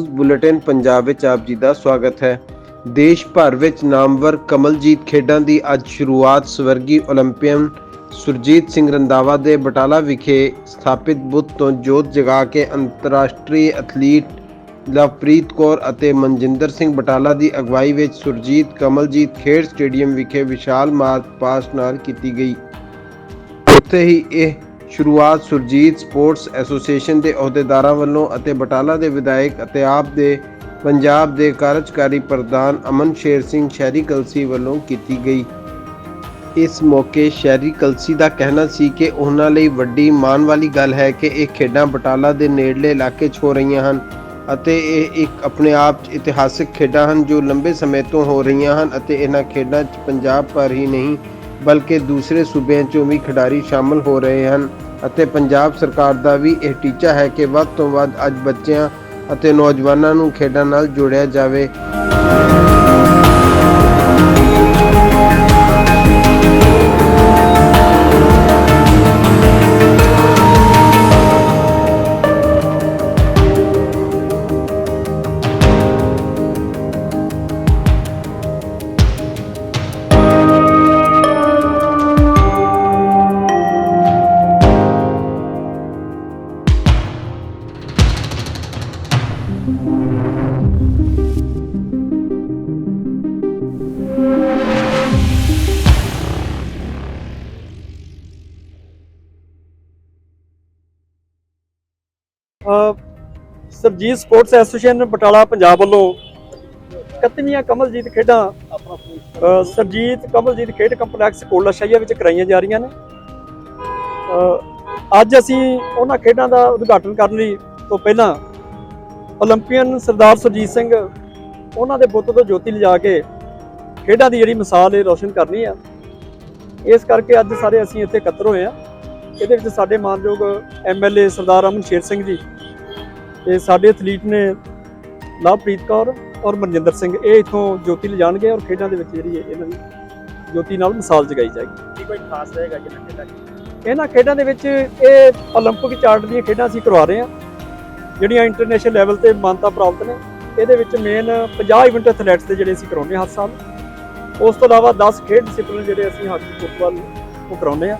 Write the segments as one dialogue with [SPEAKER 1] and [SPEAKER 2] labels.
[SPEAKER 1] News bulletin Punjab ਵਿੱਚ ਆਪ ਜੀ ਦਾ ਸਵਾਗਤ ਹੈ। ਦੇਸ਼ ਭਰ ਵਿੱਚ ਨਾਮਵਰ ਕਮਲਜੀਤ ਖੇਡਾਂ ਦੀ ਅੱਜ ਸ਼ੁਰੂਆਤ ਸਵਰਗੀ 올림ਪੀਅਨ ਸੁਰਜੀਤ ਸਿੰਘ ਰੰਦਾਵਾ ਦੇ ਬਟਾਲਾ ਵਿਖੇ ਸਥਾਪਿਤ ਬੁੱਤ ਤੋਂ ਜੋਤ ਜਗਾ ਕੇ ਅੰਤਰਰਾਸ਼ਟਰੀ ਐਥਲੀਟ ਲਵਪ੍ਰੀਤ ਕੌਰ ਅਤੇ ਮਨਜਿੰਦਰ ਸਿੰਘ ਬਟਾਲਾ ਦੀ ਅਗਵਾਈ ਵਿੱਚ ਸੁਰਜੀਤ ਕਮਲਜੀਤ ਖੇਡ ਸਟੇਡੀਅਮ ਵਿਖੇ ਵਿਸ਼ਾਲ ਮਾਰਚ ਪਾਸ ਨਾਲ ਕੀਤੀ ਗਈ। ਉੱਥੇ ਹੀ ਇਹ ਸ਼ੁਰੂਆਤ ਸੁਰਜੀਤ ਸਪੋਰਟਸ ਐਸੋਸੀਏਸ਼ਨ ਦੇ ਅਹੁਦੇਦਾਰਾਂ ਵੱਲੋਂ ਅਤੇ ਬਟਾਲਾ ਦੇ ਵਿਧਾਇਕ ਅਤੇ ਆਪ ਦੇ ਪੰਜਾਬ ਦੇ ਕਾਰਜਕਾਰੀ ਪ੍ਰਧਾਨ ਅਮਨ ਸ਼ੇਰ ਸਿੰਘ ਸ਼ਹਿਰੀ ਕਲਸੀ ਵੱਲੋਂ ਕੀਤੀ ਗਈ। ਇਸ ਮੌਕੇ ਸ਼ਹਿਰੀ ਕਲਸੀ ਦਾ ਕਹਿਣਾ ਸੀ ਕਿ ਉਹਨਾਂ ਲਈ ਵੱਡੀ ਮਾਣ ਵਾਲੀ ਗੱਲ ਹੈ ਕਿ ਇਹ ਖੇਡਾਂ ਬਟਾਲਾ ਦੇ ਨੇੜਲੇ ਇਲਾਕੇ 'ਚ ਹੋ ਰਹੀਆਂ ਹਨ ਅਤੇ ਇਹ ਇੱਕ ਆਪਣੇ ਆਪ 'ਚ ਇਤਿਹਾਸਿਕ ਖੇਡਾਂ ਹਨ ਜੋ ਲੰਬੇ ਸਮੇਂ ਤੋਂ ਹੋ ਰਹੀਆਂ ਹਨ ਅਤੇ ਇਹਨਾਂ ਖੇਡਾਂ 'ਚ ਪੰਜਾਬ ਪਰ ਹੀ ਨਹੀਂ, ਬਲਕਿ ਦੂਸਰੇ ਸੂਬਿਆਂ 'ਚੋਂ ਵੀ ਖਿਡਾਰੀ ਸ਼ਾਮਲ ਹੋ ਰਹੇ ਹਨ। ਅਤੇ ਪੰਜਾਬ ਸਰਕਾਰ ਦਾ ਵੀ ਇਹ ਟੀਚਾ ਹੈ ਕਿ ਵੱਧ ਤੋਂ ਵੱਧ ਅੱਜ ਬੱਚਿਆਂ ਅਤੇ ਨੌਜਵਾਨਾਂ ਨੂੰ ਖੇਡਾਂ ਨਾਲ ਜੋੜਿਆ ਜਾਵੇ।
[SPEAKER 2] ਸਰਜੀਤ ਸਪੋਰਟਸ ਐਸੋਸੀਏਸ਼ਨ ਬਟਾਲਾ ਪੰਜਾਬ ਵੱਲੋਂ 31ਵੀਆਂ ਕਮਲਜੀਤ ਖੇਡਾਂ ਸਰਜੀਤ ਕਮਲਜੀਤ ਖੇਡ ਕੰਪਲੈਕਸ ਕੋਲਾਸ਼ਾਹੀਆ ਵਿੱਚ ਕਰਾਈਆਂ ਜਾ ਰਹੀਆਂ ਨੇ। ਅੱਜ ਅਸੀਂ ਉਹਨਾਂ ਖੇਡਾਂ ਦਾ ਉਦਘਾਟਨ ਕਰਨ ਲਈ ਤੋਂ ਪਹਿਲਾਂ 올림ਪੀਅਨ ਸਰਦਾਰ ਸੁਰਜੀਤ ਸਿੰਘ ਉਹਨਾਂ ਦੇ ਬੁੱਤ ਤੋਂ ਜੋਤੀ ਲਿਜਾ ਕੇ ਖੇਡਾਂ ਦੀ ਜਿਹੜੀ ਮਿਸਾਲ ਇਹ ਰੋਸ਼ਨ ਕਰਨੀ ਆ। ਇਸ ਕਰਕੇ ਅੱਜ ਸਾਰੇ ਅਸੀਂ ਇੱਥੇ ਇਕੱਤਰ ਹੋਏ ਆ। ਇਹਦੇ ਵਿੱਚ ਸਾਡੇ ਮਾਨਯੋਗ ਐਮਐਲਏ ਸਰਦਾਰ ਅਮਨ ਸ਼ੇਰ ਸਿੰਘ ਜੀ ਤੇ ਸਾਡੇ ਐਥਲੀਟ ਨੇ ਲਵਪ੍ਰੀਤ ਕੌਰ ਔਰ ਮਨਜਿੰਦਰ ਸਿੰਘ ਇਹ ਇਥੋਂ ਜੋਤੀ ਲਿਜਾਣਗੇ ਔਰ ਖੇਡਾਂ ਦੇ ਵਿੱਚ ਜਿਹੜੀ ਹੈ ਇਹਨਾਂ ਦੀ ਜੋਤੀ ਨਾਲ ਮਿਸਾਲ ਜਗਾਈ ਜਾਏਗੀ
[SPEAKER 3] ਕੀ ਕੋਈ ਖਾਸ ਰਹੇਗਾ ਜਿਹਨਾਂ ਖੇਡਾਂ 'ਚ?
[SPEAKER 2] ਇਹਨਾਂ ਖੇਡਾਂ ਦੇ ਵਿੱਚ ਇਹ 올림픽 ਚਾਰਟ ਦੀਆਂ ਖੇਡਾਂ ਅਸੀਂ ਕਰਵਾ ਰਹੇ ਹਾਂ ਜਿਹੜੀਆਂ ਇੰਟਰਨੈਸ਼ਨਲ ਲੈਵਲ ਤੇ ਮਾਨਤਾ ਪ੍ਰਾਪਤ ਨੇ ਇਹਦੇ ਵਿੱਚ ਮੇਨ 50 ਇਵੈਂਟ ਐਥਲੈਟਸ ਦੇ ਜਿਹੜੇ ਅਸੀਂ ਕਰਾਉਂਦੇ ਹਾਂ ਹਰ ਸਾਲ ਉਸ ਤੋਂ ਇਲਾਵਾ 10 ਖੇਡ ਡਿਸਪਲਿਨ ਜਿਹੜੇ ਅਸੀਂ ਹਾਕੀ ਫੁੱਟਬਾਲ ਉਹ ਕਰਾਉਂਦੇ ਹਾਂ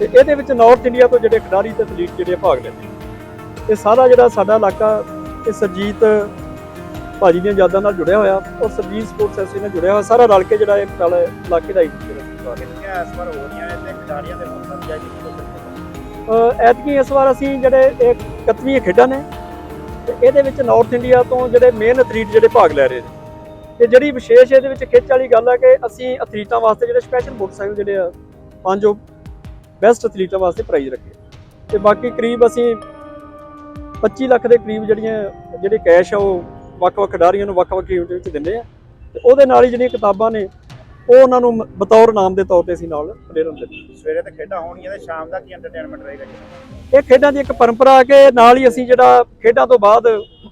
[SPEAKER 2] ਤੇ ਇਹਦੇ ਵਿੱਚ ਨਾਰਥ ਇੰਡੀਆ ਤੋਂ ਜਿਹੜੇ ਖਿਡਾਰੀ ਤੇ ਐਥਲੀਟ ਜਿਹੜੇ ਭਾਗ ਲੈਂਦੇ ਨੇ। ਇਹ ਸਾਰਾ ਜਿਹੜਾ ਸਾਡਾ ਇਲਾਕਾ ਇਹ ਸਰਜੀਤ ਭਾਜੀ ਦੀਆਂ ਯਾਦਾਂ ਨਾਲ ਜੁੜਿਆ ਹੋਇਆ ਔਰ ਸਰਜੀਤ ਸਪੋਰਟਸ ਐਸੋਸੀਏਸ਼ਨ ਨਾਲ ਜੁੜਿਆ ਹੋਇਆ ਸਾਰਾ ਰਲ ਕੇ ਜਿਹੜਾ ਇਹ ਬਟਾਲਾ ਇਲਾਕੇ ਦਾ ਇੱਕ
[SPEAKER 3] ਕਿੰਨੀਆਂ ਇਸ ਵਾਰ ਹੋ ਰਹੀਆਂ ਨੇ ਤੇ ਖਿਡਾਰੀਆਂ ਦੇ ਮੌਸਮ ਜਾਈ
[SPEAKER 2] ਐਤਕੀ ਇਸ ਵਾਰ ਅਸੀਂ ਜਿਹੜੇ ਇਹ 31ਵੀਂ ਖੇਡਾਂ ਨੇ ਤੇ ਇਹਦੇ ਵਿੱਚ ਨਾਰਥ ਇੰਡੀਆ ਤੋਂ ਜਿਹੜੇ ਮੇਨ ਐਥਲੀਟ ਜਿਹੜੇ ਭਾਗ ਲੈ ਰਹੇ ਨੇ। ਤੇ ਜਿਹੜੀ ਵਿਸ਼ੇਸ਼ ਇਹਦੇ ਵਿੱਚ ਖਿੱਚ ਵਾਲੀ ਗੱਲ ਹੈ ਕਿ ਅਸੀਂ ਐਥਲੀਟਾਂ ਵਾਸਤੇ ਜਿਹੜੇ ਸਪੈਸ਼ਲ ਮੋਟਰਸਾਈਕਲ ਜਿਹੜੇ ਆ ਪੰਜ ਬੈਸਟ ਐਥਲੀਟਾਂ ਵਾਸਤੇ ਪ੍ਰਾਈਜ਼ ਰੱਖੇ। ਤੇ ਬਾਕੀ ਕਰੀਬ ਅਸੀਂ 25 ਲੱਖ ਦੇ ਕਰੀਬ ਜਿਹੜੀਆਂ ਜਿਹੜੇ ਕੈਸ਼ ਆ ਉਹ ਵੱਖ-ਵੱਖ ਖਿਡਾਰੀਆਂ ਨੂੰ ਵੱਖ-ਵੱਖ ਇਵੈਂਟ ਵਿੱਚ ਦਿੰਦੇ ਆ। ਤੇ ਉਹਦੇ ਨਾਲ ਹੀ ਜਿਹੜੀਆਂ ਕਿਤਾਬਾਂ ਨੇ ਉਹ ਉਹਨਾਂ ਨੂੰ ਬਤੌਰ ਨਾਮ ਦੇ ਤੌਰ ਤੇ ਅਸੀਂ ਨਾਲ ਪਲੇਅਰ ਹੁੰਦੇ
[SPEAKER 3] ਸਵੇਰੇ ਤੇ ਖੇਡਾਂ ਹੋਣਗੀਆਂ ਤੇ ਸ਼ਾਮ ਦਾ ਕੀ ਐਂਟਰਟੇਨਮੈਂਟ ਰਹੇਗਾ ਜੀ।
[SPEAKER 2] ਇਹ ਖੇਡਾਂ ਦੀ ਇੱਕ ਪਰੰਪਰਾ ਕਿ ਨਾਲ ਹੀ ਅਸੀਂ ਜਿਹੜਾ ਖੇਡਾਂ ਤੋਂ ਬਾਅਦ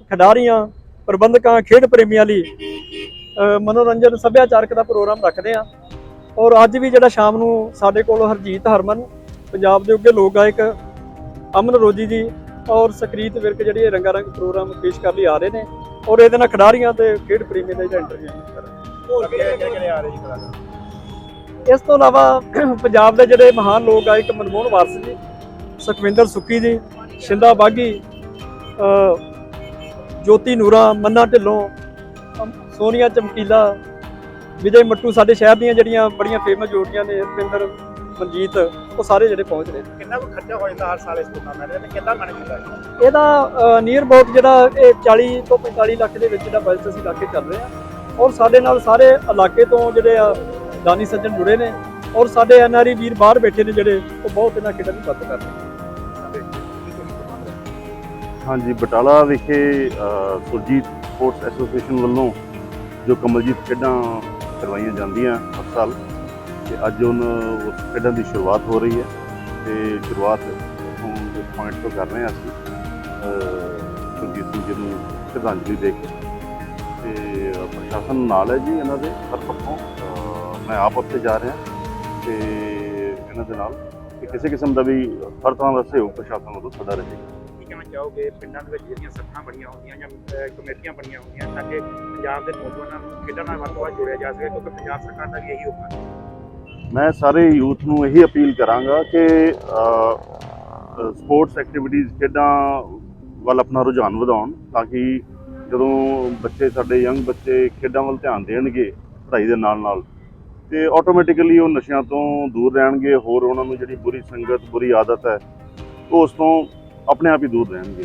[SPEAKER 2] ਖਿਡਾਰੀਆਂ ਪ੍ਰਬੰਧਕਾਂ ਖੇਡ ਪ੍ਰੇਮੀਆਂ ਲਈ ਮਨੋਰੰਜਨ ਸੱਭਿਆਚਾਰਕ ਦਾ ਪ੍ਰੋਗਰਾਮ ਰੱਖਦੇ ਆ ਔਰ ਅੱਜ ਵੀ ਜਿਹੜਾ ਸ਼ਾਮ ਨੂੰ ਸਾਡੇ ਕੋਲ ਹਰਜੀਤ ਹਰਮਨ ਪੰਜਾਬ ਦੇ ਉੱਗੇ ਲੋਕ ਗਾਇਕ ਅਮਨ ਰੋਜੀ ਜੀ ਔਰ ਸਕਰੀਤ ਵਿਰਕ ਜਿਹੜੀ ਰੰਗਾ ਰੰਗ ਪ੍ਰੋਗਰਾਮ ਪੇਸ਼ ਕਰ ਲਈ ਆ ਰਹੇ ਨੇ ਔਰ ਇਹਦੇ ਨਾਲ ਖਿਡਾਰੀਆਂ ਤੇ ਖੇਡ ਪ੍ਰੇਮੀਆਂ ਦਾ ਜਿਹੜਾ ਇੰਟਰਵਿਊ
[SPEAKER 3] ਹੋਰ ਕਿਹੜੇ ਕਿਹੜੇ ਆ ਰਹੇ ਜੀ ਕਲਾਕਾਰ
[SPEAKER 2] ਇਸ ਤੋਂ ਇਲਾਵਾ ਪੰਜਾਬ ਦੇ ਜਿਹੜੇ ਮਹਾਨ ਲੋਕ ਗਾਇਕ ਮਨਮੋਹਨ ਵਾਰਸ ਜੀ ਸੁਖਵਿੰਦਰ ਸੁੱਕੀ ਜੀ ਸ਼ਿੰਦਾ ਬਾਗੀ ਜੋਤੀ ਨੂਰਾ ਮੰਨਾ ਢਿੱਲੋਂ ਸੋਨੀਆ ਚਮਕੀਲਾ ਵਿਜੇ ਮੱਟੂ ਸਾਡੇ ਸ਼ਹਿਰ ਦੀਆਂ ਜਿਹੜੀਆਂ ਬੜੀਆਂ ਫੇਮਸ ਜੋਟੀਆਂ ਨੇ ਰੁਪਿੰਦਰ ਮਨਜੀਤ ਉਹ ਸਾਰੇ ਜਿਹੜੇ ਪਹੁੰਚ ਰਹੇ ਨੇ।
[SPEAKER 3] ਕਿੰਨਾ ਕੁ ਖਰਚਾ ਹੋ ਜਾਂਦਾ ਹਰ ਸਾਲ ਇਸ ਟੂਰਨਾਮੈਂਟ ਦੇ? ਤੇ ਮੈਨੇਜ ਹੁੰਦਾ ਜੀ?
[SPEAKER 2] ਇਹਦਾ ਨੀਅਰ ਅਬਾਊਟ ਜਿਹੜਾ ਇਹ 40 ਤੋਂ 45 ਲੱਖ ਦੇ ਵਿੱਚ ਜਿਹੜਾ ਬਜਟ ਅਸੀਂ ਲਾ ਕੇ ਚੱਲ ਰਹੇ ਹਾਂ। ਔਰ ਸਾਡੇ ਨਾਲ ਸਾਰੇ ਇਲਾਕੇ ਤੋਂ ਜਿਹੜੇ ਆ ਦਾਨੀ ਸੱਜਣ ਜੁੜੇ ਨੇ। ਔਰ ਸਾਡੇ ਐਨਆਰਈ ਵੀਰ ਬਾਹਰ ਬੈਠੇ ਨੇ ਜਿਹੜੇ ਉਹ ਬਹੁਤ ਇਹਨਾਂ ਖੇਡਾਂ ਦੀ ਮਦਦ ਕਰ ਰਹੇ ਨੇ।
[SPEAKER 4] ਹਾਂਜੀ ਬਟਾਲਾ ਵਿਖੇ ਅ, ਸੁਰਜੀਤ ਸਪੋਰਟਸ ਐਸੋਸੀਏਸ਼ਨ ਵੱਲੋਂ ਜੋ ਕਮਲਜੀਤ ਖੇਡਾਂ ਕਰਵਾਈਆਂ ਜਾਂਦੀਆਂ ਹਰ ਸਾਲ ਤੇ ਅੱਜ ਉਹਨਾਂ ਉਸ ਖੇਡਾਂ ਦੀ ਸ਼ੁਰੂਆਤ ਹੋ ਰਹੀ ਹੈ ਤੇ ਸ਼ੁਰੂਆਤ ਤੋਂ ਇਸ ਪੁਆਇੰਟ ਤੋਂ ਕਰ ਰਹੇ ਹਾਂ ਅਸੀਂ ਅ, ਸੁਰਜੀਤ ਸਿੰਘ ਜੀ ਨੂੰ ਸ਼ਰਧਾਂਜਲੀ ਦੇ ਕੇ। ਤੇ ਪ੍ਰਸ਼ਾਸਨ ਨਾਲ ਹੈ ਜੀ ਇਹਨਾਂ ਦੇ ਹਰ ਪੱਖੋਂ। ਮੈਂ ਆਪ ਉੱਤੇ ਜਾ ਰਿਹਾ ਤੇ ਇਹਨਾਂ ਦੇ ਨਾਲ। ਕਿ ਕਿਸੇ ਕਿਸਮ ਦਾ ਵੀ ਹਰ ਤਰ੍ਹਾਂ ਦਾ ਸਹਿਯੋਗ ਪ੍ਰਸ਼ਾਸਨ ਵੱਲੋਂ ਸਦਾ ਰਹੇਗਾ
[SPEAKER 3] ਠੀਕ ਕਹਿਣਾ ਚਾਹੋਗੇ? ਪਿੰਡਾਂ ਦੇ ਵਿੱਚ ਜਿਹੜੀਆਂ ਸੱਥਾਂ ਬਣੀਆਂ ਹੁੰਦੀਆਂ ਜਾਂ ਕਮੇਟੀਆਂ ਬਣੀਆਂ ਹੁੰਦੀਆਂ ਤਾਂ ਕਿ ਪੰਜਾਬ ਦੇ ਨੌਜਵਾਨਾਂ ਨੂੰ ਖੇਡਾਂ ਨਾਲ ਵੱਧ ਤੋਂ ਵੱਧ ਜੋੜਿਆ ਜਾ ਸਕੇ ਕਿਉਂਕਿ ਪੰਜਾਬ ਸਰਕਾਰ ਦਾ ਵੀ ਇਹੀ ਹੁਕਮ ਹੈ।
[SPEAKER 4] ਮੈਂ ਸਾਰੇ ਯੂਥ ਨੂੰ ਇਹੀ ਅਪੀਲ ਕਰਾਂਗਾ ਕਿ ਸਪੋਰਟਸ ਐਕਟੀਵਿਟੀਜ਼ ਖੇਡਾਂ ਵੱਲ ਆਪਣਾ ਰੁਝਾਨ ਵਧਾਉਣ ਤਾਂ ਕਿ ਜਦੋਂ ਬੱਚੇ ਸਾਡੇ ਯੰਗ ਬੱਚੇ ਖੇਡਾਂ ਵੱਲ ਧਿਆਨ ਦੇਣਗੇ ਪੜ੍ਹਾਈ ਦੇ ਨਾਲ ਨਾਲ ਤੇ ਆਟੋਮੈਟਿਕਲੀ ਉਹ ਨਸ਼ਿਆਂ ਤੋਂ ਦੂਰ ਰਹਿਣਗੇ ਹੋਰ ਉਹਨਾਂ ਨੂੰ ਜਿਹੜੀ ਬੁਰੀ ਸੰਗਤ ਬੁਰੀ ਆਦਤ ਹੈ ਉਹ ਉਸ ਤੋਂ ਆਪਣੇ ਆਪ ਹੀ ਦੂਰ ਰਹਿਣਗੇ।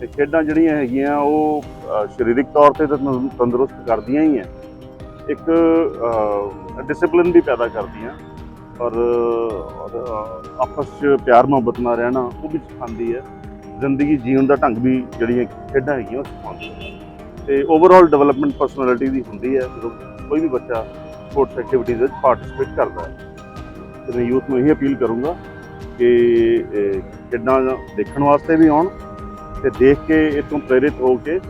[SPEAKER 4] ਤੇ ਖੇਡਾਂ ਜਿਹੜੀਆਂ ਹੈਗੀਆਂ ਉਹ ਅ, ਸਰੀਰਕ ਤੌਰ ਤੇ ਤਾਂ ਤੰਦਰੁਸਤ ਕਰਦੀਆਂ ਹੀ ਹੈ। ਇੱਕ ਡਿਸਪਲਿਨ ਵੀ ਪੈਦਾ ਕਰਦੀਆਂ। ਔਰ ਔਰ, ਆਪਸ 'ਚ ਪਿਆਰ ਮੁਹੱਬਤ ਨਾਲ ਰਹਿਣਾ ਉਹ ਵੀ ਸਿਖਾਉਂਦੀ ਹੈ। ਜ਼ਿੰਦਗੀ ਜੀਉਣ ਦਾ ਢੰਗ ਵੀ ਜਿਹੜੀਆਂ ਖੇਡਾਂ ਹੈਗੀਆਂ ਉਹ ਸਿਖਾਉਂਦੀਆਂ ਤੇ ਓਵਰਆਲ ਡਿਵੈਲਪਮੈਂਟ ਪਰਸਨੈਲਿਟੀ ਦੀ ਹੁੰਦੀ ਹੈ ਜਦੋਂ ਕੋਈ ਵੀ ਬੱਚਾ ਸਪੋਰਟਸ ਐਕਟੀਵਿਟੀਜ਼ ਵਿੱਚ ਪਾਰਟਿਸਿਪੇਟ ਕਰਦਾ ਹੈ। ਤੇ ਮੈਂ ਯੂਥ ਨੂੰ ਇਹ ਅਪੀਲ ਕਰੂੰਗਾ ਕਿ ਖੇਡਾਂ ਦੇਖਣ ਵਾਸਤੇ ਵੀ ਆਉਣ ਤੇ ਦੇਖ ਕੇ ਇਹ ਤੋਂ ਪ੍ਰੇਰਿਤ ਹੋ ਕੇ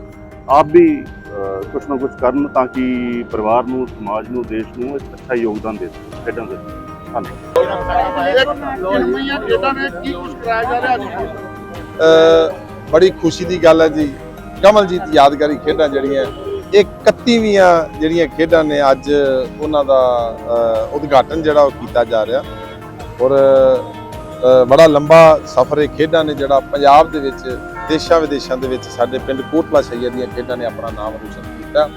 [SPEAKER 4] ਆਪ ਵੀ ਅ, ਕੁਛ ਨਾ ਕੁਛ ਕਰਨ ਤਾਂ ਕਿ ਪਰਿਵਾਰ ਨੂੰ ਸਮਾਜ ਨੂੰ ਦੇਸ਼ ਨੂੰ ਇੱਕ ਅੱਛਾ ਯੋਗਦਾਨ ਦੇ ਸਕਣ। ਖੇਡਾਂ ਦੇ
[SPEAKER 5] ਬੜੀ ਖੁਸ਼ੀ ਦੀ ਗੱਲ ਹੈ ਜੀ। ਕਮਲਜੀਤ ਯਾਦਗਾਰੀ ਖੇਡਾਂ ਜਿਹੜੀਆਂ ਇਹ 31ਵੀਆਂ ਜਿਹੜੀਆਂ ਖੇਡਾਂ ਨੇ ਅੱਜ ਉਹਨਾਂ ਦਾ ਉਦਘਾਟਨ ਜਿਹੜਾ ਉਹ ਕੀਤਾ ਜਾ ਰਿਹਾ। ਔਰ ਬੜਾ ਲੰਬਾ ਸਫ਼ਰ ਇਹ ਖੇਡਾਂ ਨੇ ਜਿਹੜਾ ਪੰਜਾਬ ਦੇ ਵਿੱਚ ਦੇਸ਼ਾਂ ਵਿਦੇਸ਼ਾਂ ਦੇ ਵਿੱਚ ਸਾਡੇ ਪਿੰਡ ਕੋਟਲਾ ਸ਼ਈਆ ਦੀਆਂ ਖੇਡਾਂ ਨੇ ਆਪਣਾ ਨਾਮ ਰੋਸ਼ਨ ਕੀਤਾ।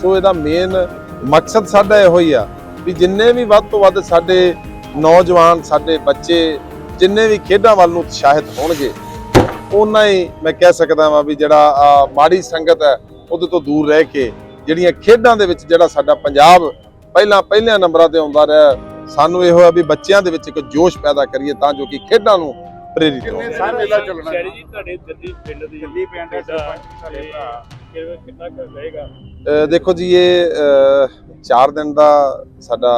[SPEAKER 5] ਸੋ ਇਹਦਾ ਮੇਨ ਮਕਸਦ ਸਾਡਾ ਇਹੋ ਹੀ ਆ ਵੀ ਜਿੰਨੇ ਵੀ ਵੱਧ ਤੋਂ ਵੱਧ ਸਾਡੇ ਨੌਜਵਾਨ, ਸਾਡੇ ਬੱਚੇ, ਜਿੰਨੇ ਵੀ ਖੇਡਾਂ ਵੱਲ ਨੂੰ ਉਤਸ਼ਾਹਿਤ ਹੋਣਗੇ, ਉਹਨਾਂ ਹੀ ਮੈਂ ਕਹਿ ਸਕਦਾ ਵਾਂ ਵੀ ਜਿਹੜਾ ਮਾੜੀ ਸੰਗਤ ਹੈ, ਉਹਦੇ ਤੋਂ ਦੂਰ ਰਹਿ ਕੇ ਜਿਹੜੀਆਂ ਖੇਡਾਂ ਦੇ ਵਿੱਚ ਜਿਹੜਾ ਸਾਡਾ ਪੰਜਾਬ ਪਹਿਲਾਂ ਪਹਿਲਿਆਂ ਨੰਬਰਾਂ ਤੇ ਆਉਂਦਾ ਰਿਹਾ, ਸਾਨੂੰ ਇਹੋ ਆ ਵੀ ਬੱਚਿਆਂ ਦੇ ਵਿੱਚ ਇੱਕ ਜੋਸ਼ ਪੈਦਾ ਕਰੀਏ ਤਾਂ ਜੋ ਕਿ ਖੇਡਾਂ ਨੂੰ ਪ੍ਰੇਰਿਤ ਹੋਣ
[SPEAKER 6] ਦਿਨ ਮੇਲਾ ਚੱਲਣਾ? ਹੈ?
[SPEAKER 2] ਜੀ ਤੁਹਾਡੇ ਜੱਦੀ ਪਿੰਡ ਦੀ
[SPEAKER 3] ਜੱਦੀ ਪਿੰਡ ਦੇ ਸਰਪੰਚ ਸਾਡੇ ਭਰਾ।
[SPEAKER 2] ਕਿੰਨਾ ਕੁ ਰਹੇਗਾ?
[SPEAKER 5] ਦੇਖੋ ਜੀ ਇਹ 4 ਦਿਨ ਦਾ ਸਾਡਾ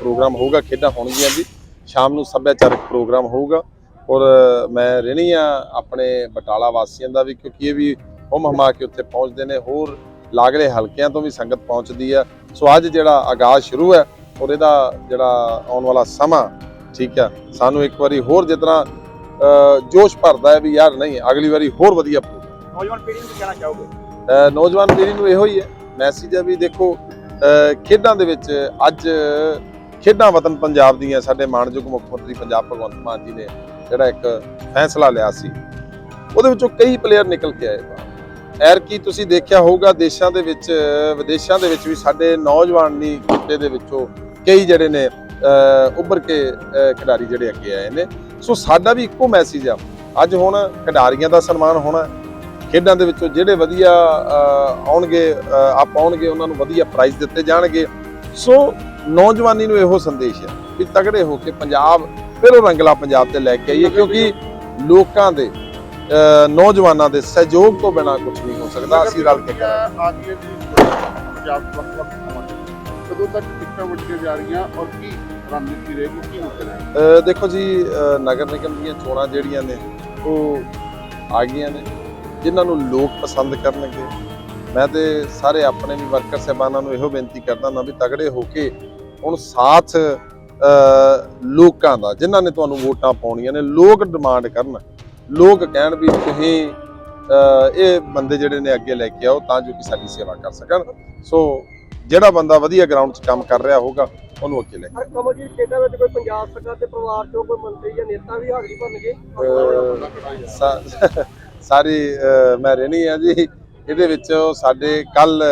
[SPEAKER 5] ਪ੍ਰੋਗਰਾਮ ਹੋਊਗਾ ਖੇਡਾਂ ਹੋਣਗੀਆਂ ਜੀ। ਸ਼ਾਮ ਨੂੰ ਸੱਭਿਆਚਾਰਕ ਪ੍ਰੋਗਰਾਮ ਹੋਊਗਾ। ਔਰ ਮੈਂ ਰਹਿਣੀ ਆ ਆਪਣੇ ਬਟਾਲਾ ਵਾਸੀਆਂ ਦਾ ਵੀ ਕਿਉਂਕਿ ਇਹ ਵੀ ਹੁਮ ਹਮਾ ਕੇ ਉੱਥੇ ਪਹੁੰਚਦੇ ਨੇ। ਹੋਰ ਲਾਗਲੇ ਹਲਕਿਆਂ ਤੋਂ ਵੀ ਸੰਗਤ ਪਹੁੰਚਦੀ ਆ। ਸੋ ਅੱਜ ਜਿਹੜਾ ਆਗਾਜ਼ ਸ਼ੁਰੂ ਹੈ ਔਰ ਇਹਦਾ ਜਿਹੜਾ ਆਉਣ ਵਾਲਾ ਸਮਾਂ ਠੀਕ ਆ। ਸਾਨੂੰ ਇੱਕ ਵਾਰੀ ਹੋਰ ਜਿਤਨਾ ਜੋਸ਼ ਭਰਦਾ ਹੈ ਵੀ ਯਾਰ ਨਹੀਂ ਅਗਲੀ ਵਾਰੀ ਹੋਰ ਵਧੀਆ
[SPEAKER 3] ਨੌਜਵਾਨ ਪੀੜ੍ਹੀ ਨੂੰ ਕੀ ਕਹਿਣਾ ਚਾਹੋਗੇ?
[SPEAKER 5] ਨੌਜਵਾਨ ਪੀੜ੍ਹੀ ਨੂੰ ਇਹੋ ਹੀ ਹੈ ਮੈਸੇਜ ਹੈ ਵੀ ਦੇਖੋ ਖੇਡਾਂ ਦੇ ਵਿੱਚ ਅੱਜ ਖੇਡਾਂ ਵਤਨ ਪੰਜਾਬ ਦੀਆਂ ਸਾਡੇ ਮਾਣਯੋਗ ਮੁੱਖ ਮੰਤਰੀ ਪੰਜਾਬ ਭਗਵੰਤ ਮਾਨ ਜੀ ਨੇ ਜਿਹੜਾ ਇੱਕ ਫੈਸਲਾ ਲਿਆ ਸੀ ਉਹਦੇ ਵਿੱਚੋਂ ਕਈ ਪਲੇਅਰ ਨਿਕਲ ਕੇ ਆਏ। ਐਰ ਕੀ ਤੁਸੀਂ ਦੇਖਿਆ ਹੋਊਗਾ ਦੇਸ਼ਾਂ ਦੇ ਵਿੱਚ ਵਿਦੇਸ਼ਾਂ ਦੇ ਵਿੱਚ ਵੀ ਸਾਡੇ ਨੌਜਵਾਨ ਖਿੱਤੇ ਦੇ ਵਿੱਚੋਂ ਕਈ ਜਿਹੜੇ ਨੇ ਉੱਭਰ ਕੇ ਖਿਡਾਰੀ ਜਿਹੜੇ ਅੱਗੇ ਆਏ ਨੇ। ਸੋ ਸਾਡਾ ਵੀ ਇੱਕੋ ਮੈਸੇਜ ਆ। ਅੱਜ ਹੁਣ ਖਿਡਾਰੀਆਂ ਦਾ ਸਨਮਾਨ ਹੋਣਾ ਖੇਡਾਂ ਦੇ ਵਿੱਚੋਂ ਜਿਹੜੇ ਵਧੀਆ ਆਉਣਗੇ ਅਹ, ਆਪ ਆਉਣਗੇ ਉਹਨਾਂ ਨੂੰ ਵਧੀਆ ਪ੍ਰਾਈਜ਼ ਦਿੱਤੇ ਜਾਣਗੇ। ਸੋ ਨੌਜਵਾਨੀ ਨੂੰ ਇਹੋ ਸੰਦੇਸ਼ ਹੈ ਵੀ ਤਗੜੇ ਹੋ ਕੇ ਪੰਜਾਬ ਫਿਰ ਉਹ ਰੰਗਲਾ ਪੰਜਾਬ ਤੇ ਲੈ ਕੇ ਆਈਏ ਕਿਉਂਕਿ ਲੋਕਾਂ ਦੇ ਨੌਜਵਾਨਾਂ ਦੇ ਸਹਿਯੋਗ ਤੋਂ ਬਿਨਾ ਕੁਝ ਨਹੀਂ ਹੋ ਸਕਦਾ ਅਸੀਂ ਰਲ ਕੇ ਕਰਾਂਗੇ।
[SPEAKER 6] ਆ ਗਈ ਪੰਜਾਬ ਵੱਖ ਵੱਖ ਕਦੋਂ ਤੱਕ ਟਿਕਟਾਂ ਵੰਡੀਆਂ ਜਾ ਰਹੀਆਂ ਔਰ ਕੀ ਰਣਨੀਤੀ ਰਹੇਗੀ ਕੀ ਮੁੱਖ
[SPEAKER 5] ਦੇਖੋ ਜੀ ਨਗਰ ਨਿਗਮ ਦੀਆਂ ਚੋਣਾਂ ਜਿਹੜੀਆਂ ਨੇ, ਉਹ ਆ ਗਈਆਂ ਨੇ, ਜਿਨ੍ਹਾਂ ਨੂੰ ਲੋਕ ਪਸੰਦ ਕਰਨਗੇ। ਮੈਂ ਤੇ ਸਾਰੇ ਆਪਣੇ ਵੀ ਵਰਕਰ ਸਹਿਬਾਨਾਂ ਨੂੰ ਇਹੋ ਬੇਨਤੀ ਕਰਦਾ ਨਾ ਵੀ ਤਗੜੇ ਹੋ ਕੇ ਹੁਣ ਸਾਥ ਲੋਕਾਂ ਦਾ, ਜਿਨ੍ਹਾਂ ਨੇ ਤੁਹਾਨੂੰ ਵੋਟਾਂ ਪਾਉਣੀਆਂ ਨੇ, ਲੋਕ ਡਿਮਾਂਡ ਕਰਨ। ਲੋਕ ਕਹਿਣ ਵੀ ਤੁਸੀਂ ਇਹ ਬੰਦੇ ਜਿਹੜੇ ਨੇ ਅੱਗੇ ਲੈ ਕੇ ਆਓ ਤਾਂ ਜੋ ਕਿ ਸਾਡੀ ਸੇਵਾ ਕਰ ਸਕਣ। ਸੋ ਜਿਹੜਾ ਬੰਦਾ ਵਧੀਆ ਗਰਾਊਂਡ 'ਚ ਕੰਮ ਕਰ ਰਿਹਾ ਹੋਊਗਾ ਉਹਨੂੰ ਅੱਗੇ ਲੈ
[SPEAKER 2] ਹਰ ਕਮਲਜੀਤ ਖੇਡਾਂ ਵਿੱਚ ਕੋਈ ਪੰਜਾਬ ਸਰਕਾਰ ਦੇ ਪਰਿਵਾਰ ਚੋਂ ਕੋਈ ਮੰਤਰੀ ਜਾਂ ਨੇਤਾ ਵੀ ਹਾਜ਼ਰੀ ਭਰਨਗੇ?
[SPEAKER 5] ਅਹ ਸਾ- ਸਾਰੀ ਮੈਂ ਰਹਿਣੀ ਆ ਜੀ। ਇਹਦੇ ਵਿੱਚ ਸਾਡੇ ਕੱਲ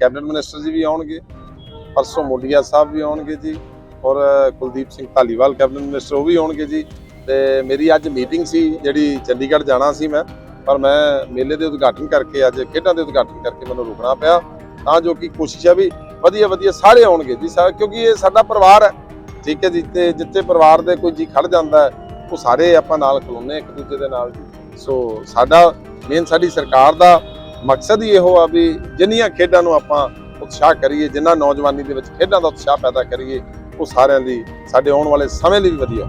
[SPEAKER 5] ਕੈਬਨਿਟ ਮਿਨਿਸਟਰ ਜੀ ਵੀ ਆਉਣਗੇ ਪਰਸੋਂ ਮੋਡੀਆ ਸਾਹਿਬ ਵੀ ਆਉਣਗੇ ਜੀ ਔਰ ਕੁਲਦੀਪ ਸਿੰਘ ਧਾਲੀਵਾਲ ਕੈਬਨਿਟ ਮਿਨਿਸਟਰ ਉਹ ਵੀ ਆਉਣਗੇ ਜੀ। ਤੇ ਮੇਰੀ ਅੱਜ ਮੀਟਿੰਗ ਸੀ ਜਿਹੜੀ ਚੰਡੀਗੜ੍ਹ ਜਾਣਾ ਸੀ ਮੈਂ ਪਰ ਮੈਂ ਮੇਲੇ ਦੇ ਉਦਘਾਟਨ ਕਰਕੇ ਅੱਜ ਖੇਡਾਂ ਦੇ ਉਦਘਾਟਨ ਕਰਕੇ ਮੈਨੂੰ ਰੁਕਣਾ ਪਿਆ। ਤਾਂ ਜੋ ਕਿ ਕੋਸ਼ਿਸ਼ ਹੈ ਵੀ ਵਧੀਆ ਵਧੀਆ ਸਾਰੇ ਆਉਣਗੇ ਜੀ, ਸਾ- ਕਿਉਂਕਿ ਇਹ ਸਾਡਾ ਪਰਿਵਾਰ ਹੈ। ਠੀਕ ਹੈ ਜੀ, ਤੇ ਜਿੱਥੇ ਪਰਿਵਾਰ ਦੇ ਕੋਈ ਜੀ ਖੜ ਜਾਂਦਾ ਉਹ ਸਾਰੇ ਆਪਾਂ ਨਾਲ ਖਲੋਨੇ ਇੱਕ ਦੂਜੇ ਦੇ ਨਾਲ ਜੀ। ਸੋ ਸਾਡਾ ਮੇਨ ਸਾਡੀ ਸਰਕਾਰ ਦਾ ਮਕਸਦ ਹੀ ਇਹੋ ਆ ਵੀ ਜਿੰਨੀਆਂ ਖੇਡਾਂ ਨੂੰ ਆਪਾਂ ਉਤਸ਼ਾਹ ਕਰੀਏ, ਜਿੰਨਾ ਨੌਜਵਾਨੀ ਦੇ ਵਿੱਚ ਖੇਡਾਂ ਦਾ ਉਤਸ਼ਾਹ ਪੈਦਾ ਕਰੀਏ, ਉਹ ਸਾਰਿਆਂ ਲਈ ਸਾਡੇ ਆਉਣ ਵਾਲੇ ਸਮੇਂ ਲਈ ਵੀ ਵਧੀਆ